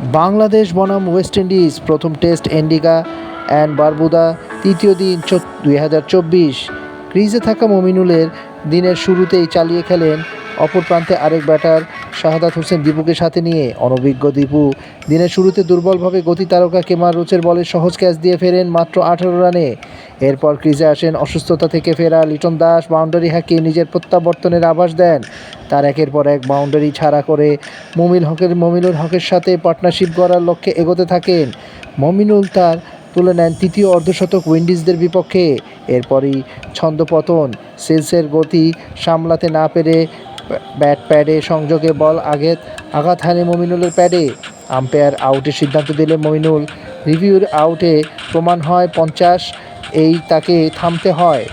বাংলাদেশ বনাম West Indies প্রথম test Antigua and Barbuda তৃতীয় দিন দুই হাজার চব্বিশ। ক্রিজে থাকা মমিনুলের দিনের শুরুতেই চালিয়ে খেলেন অপর প্রান্তে আরেক ব্যাটার শাহাদাত হোসেন দীপুকে সাথে নিয়ে। অনভিজ্ঞ দীপু দিনের শুরুতে দুর্বলভাবে গতি তারকা কেমার রোচের বলে সহজ ক্যাচ দিয়ে ফেরেন মাত্র আঠারো রানে। এরপর ক্রিজে আসেন অসুস্থতা থেকে ফেরা লিটন দাস, বাউন্ডারি হাঁকিয়ে নিজের প্রত্যাবর্তনের আভাস দেন। তার একের পর এক বাউন্ডারি ছাড়া করে মমিল হকের মমিনুল হকের সাথে পার্টনারশিপ গড়ার লক্ষ্যে এগোতে থাকেন। মমিনুল তার তুলে নেন তৃতীয় অর্ধশতক উইন্ডিজদের বিপক্ষে। এরপরই ছন্দপতন, সেলসের গতি সামলাতে না পেরে ব্যাট প্যাডে সংযোগে বল আগে আঘাত হানে মমিনুলের প্যাডে। আম্পায়ার আউটের সিদ্ধান্ত দিলে মমিনুল রিভিউর আউটে প্রমাণ হয় পঞ্চাশ, এই তাকে থামতে হয়।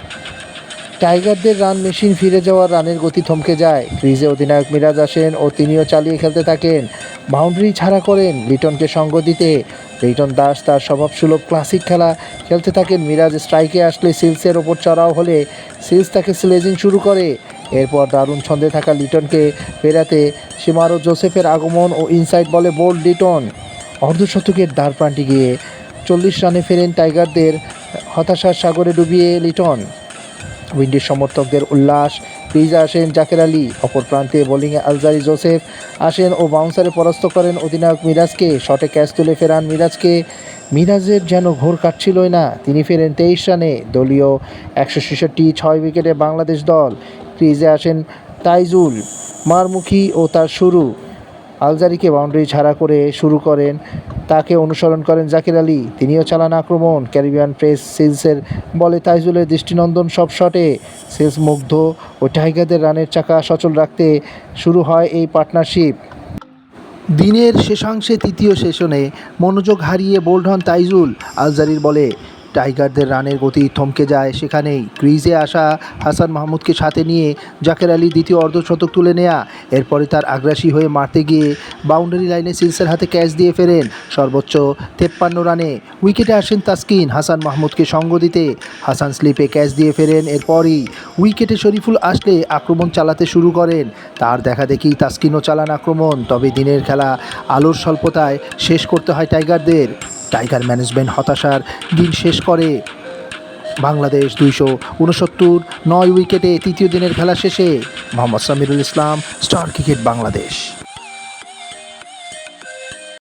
টাইগারদের রান মেশিন ফিরে যাওয়ার রানের গতি থমকে যায়। ক্রিজে অধিনায়ক মিরাজ আসেন ও তিনিও চালিয়ে খেলতে থাকেন। বাউন্ডারি ছাড়া করেন লিটনকে সঙ্গ দিতে। লিটন দাস তার স্বভাবসুলভ ক্লাসিক খেলা খেলতে থাকেন। মিরাজ স্ট্রাইকে আসলে সিলসের ওপর চড়াও হলে সিলস তাকে স্লেজিং শুরু করে। এরপর দারুণ ছন্দে থাকা লিটনকে ফেরাতে সীমারো জোসেফের আগমন ও ইনসাইড বলে বোল্ড লিটন। অর্ধশতকের দ্বার প্রান্তে গিয়ে চল্লিশ রানে ফেরেন টাইগারদের হতাশার সাগরে ডুবিয়ে লিটন। উইন্ডিজ সমর্থকদের উল্লাস। ক্রিজে আসেন জাকের আলী। অপর প্রান্তে বোলিংয়ে আলজারি জোসেফ। আসেন ও বাউন্সারে পরাস্ত করেন অধিনায়ক মিরাজকে। শটে ক্যাচ তুলে ফেরান মিরাজকে। মিরাজের যেন ঘোর কাটছিলই না। তিনি ফেরেন তেইশ রানে। দলীয় একশো ছেষট্টি ছয় উইকেটে বাংলাদেশ দল। ক্রিজে আসেন তাইজুল। মারমুখী ও তার শুরু। আলজারিকে বাউন্ডারি ছাড়া করে শুরু করেন, তাকে অনুসরণ করেন জাকির আলী। তিনিও চালান আক্রমণ। ক্যারিবিয়ান প্রেস সিলসের বলে তাইজুলের দৃষ্টিনন্দন সব শটে। সিলস মুগ্ধ ও টাইগারদের রানের চাকা সচল রাখতে শুরু হয় এই পার্টনারশিপ। দিনের শেষাংশে তৃতীয় সেশনে মনোযোগ হারিয়ে বোল্ড হন তাইজুল আলজারির বলে। টাইগারদের রানের গতি থমকে যায় সেখানেই। ক্রিজে আসা হাসান মাহমুদকে সাথে নিয়ে জাকের আলী দ্বিতীয় অর্ধশতক তুলে নেয়া। এরপরে তার আগ্রাসী হয়ে মারতে গিয়ে বাউন্ডারি লাইনে সিলসের হাতে ক্যাচ দিয়ে ফেরেন সর্বোচ্চ তেপ্পান্ন রানে। উইকেটে আসেন তাসকিন, হাসান মাহমুদকে সঙ্গ দিতে। হাসান স্লিপে ক্যাচ দিয়ে ফেরেন এরপরই। উইকেটে শরীফুল আসলে আক্রমণ চালাতে শুরু করেন। তার দেখা দেখি তাসকিনও চালান আক্রমণ, তবে দিনের খেলা আলোর স্বল্পতায় শেষ করতে হয় টাইগারদের। টাইগার ম্যানেজমেন্ট হতাশার দিন শেষ করে। বাংলাদেশ দুইশো উনসত্তর নয় উইকেটে তৃতীয় দিনের খেলা শেষে। Mohammad Samirul Islam, Star cricket Bangladesh.